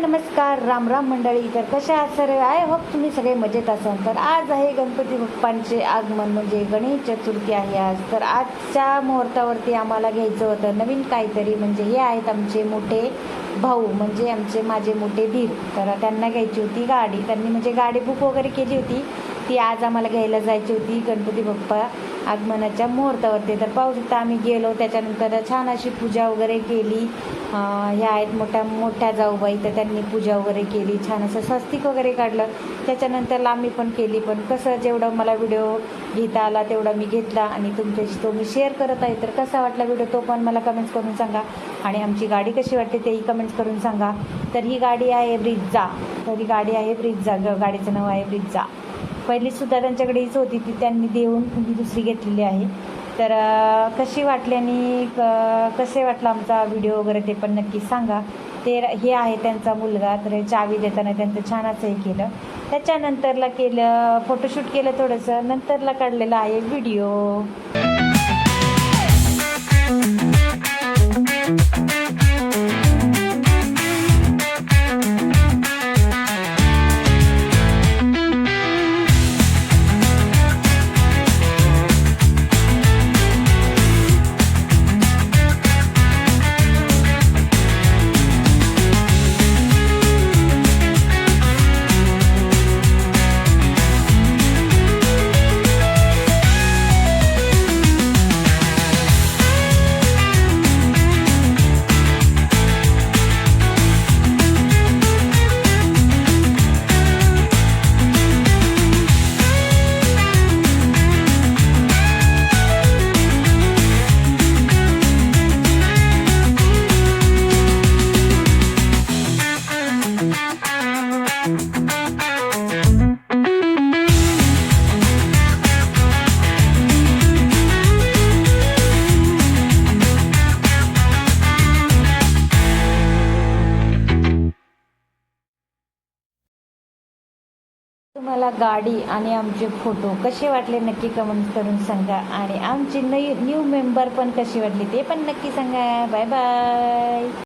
नमस्कार राम राम मंडळी. तर कशा आहात सर? आय होप तुम्ही सगळे मजेत असाल. तर आज आहे गणपती बाप्पांचे आगमन म्हणजे गणेश चतुर्थी आहे आज. तर आजच्या मुहूर्तावरती आम्हाला घ्यायचं होतं नवीन काहीतरी म्हणजे हे आहेत आमचे मोठे भाऊ म्हणजे आमचे माझे मोठे धीर. तर त्यांना घ्यायची होती गाडी. त्यांनी म्हणजे गाडी बुक वगैरे केली होती. ती आज आम्हाला घ्यायला जायची होती गणपती बाप्पा आगमनाच्या मुहूर्तावरती. तर पाहू शकता आम्ही गेलो त्याच्यानंतर छान अशी पूजा वगैरे केली. ह्या आहेत मोठ्या मोठ्या जाऊबाई तर त्यांनी पूजा वगैरे केली छान असं स्वस्तिक वगैरे काढलं. त्याच्यानंतर आम्ही पण केली पण कसं जेवढं मला व्हिडिओ घेता आला तेवढा मी घेतला आणि तुमच्याशी तो मी शेअर करत आहे. तर कसा वाटला व्हिडिओ तो पण मला कमेंट्स करून सांगा. आणि आमची गाडी कशी वाटते तेही कमेंट्स करून सांगा. तर ही गाडी आहे ब्रिज्जा तर ही गाडी आहे ब्रिज्जा ग गाडीचं नाव आहे ब्रिज्जा पहिली सुद्धा त्यांच्याकडे हीच होती ती त्यांनी देऊन मी दुसरी घेतलेली आहे. तर कशी वाटली आणि क- कसे वाटलं आमचा व्हिडिओ वगैरे ते पण नक्की सांगा. ते हे आहे त्यांचा मुलगा तर चावी देताना त्यांचं छान असं हे केलं. त्याच्यानंतरला केलं फोटोशूट केलं थोडंसं नंतरला काढलेलं आहे व्हिडिओ. तुम्हाला गाडी आणि आमचे फोटो कसे वाटले नक्की कमेंट करून सांगा. आणि आमची नई न्यू मेंबर पण कशी वाटली ते पण नक्की सांगा. Bye bye